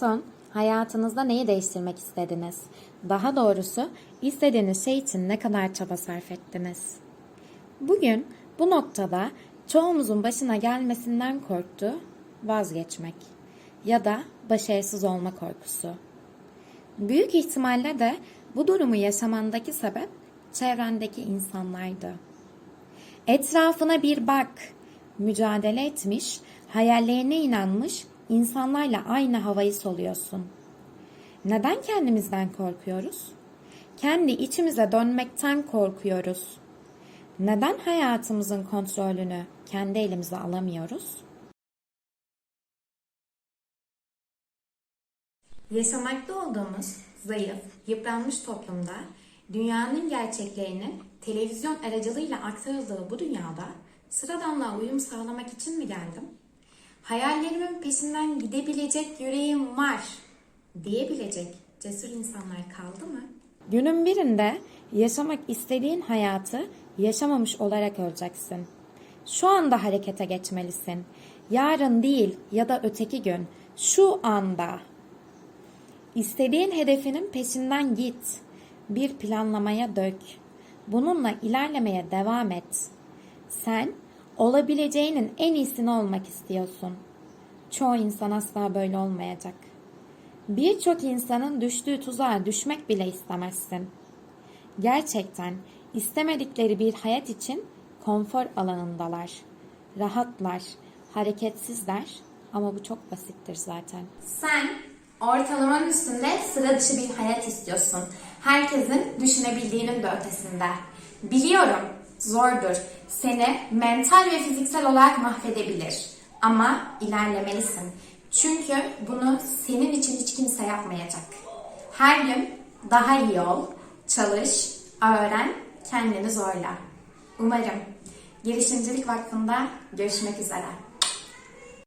son hayatınızda neyi değiştirmek istediniz? Daha doğrusu istediğiniz şey için ne kadar çaba sarf ettiniz? Bugün bu noktada çoğumuzun başına gelmesinden korktu vazgeçmek ya da başarısız olma korkusu. Büyük ihtimalle de bu durumu yaşamandaki sebep çevrendeki insanlardı. Etrafına bir bak. Mücadele etmiş, hayallerine inanmış insanlarla aynı havayı soluyorsun. Neden kendimizden korkuyoruz? Kendi içimize dönmekten korkuyoruz. Neden hayatımızın kontrolünü kendi elimize alamıyoruz? Yaşamakta olduğumuz zayıf, yıpranmış toplumda dünyanın gerçeklerinin televizyon aracılığıyla aktarıldığı bu dünyada sıradanlığa uyum sağlamak için mi geldim? Hayallerimin peşinden gidebilecek yüreğim var diyebilecek cesur insanlar kaldı mı? Günün birinde yaşamak istediğin hayatı yaşamamış olarak öleceksin. Şu anda harekete geçmelisin. Yarın değil ya da öteki gün. Şu anda. İstediğin hedefinin peşinden git. Bir planlamaya dök. Bununla ilerlemeye devam et. Sen olabileceğinin en iyisini olmak istiyorsun. Çoğu insan asla böyle olmayacak. Birçok insanın düştüğü tuzağa düşmek bile istemezsin. Gerçekten istemedikleri bir hayat için konfor alanındalar. Rahatlar, hareketsizler ama bu çok basittir zaten. Sen ortalamanın üstünde sıra dışı bir hayat istiyorsun. Herkesin düşünebildiğinin de ötesinde. Biliyorum zordur. Seni mental ve fiziksel olarak mahvedebilir. Ama ilerlemelisin. Çünkü bunu senin için hiç kimse yapmayacak. Her gün daha iyi ol, çalış, öğren, kendini zorla. Umarım girişimcilik vakfında görüşmek üzere.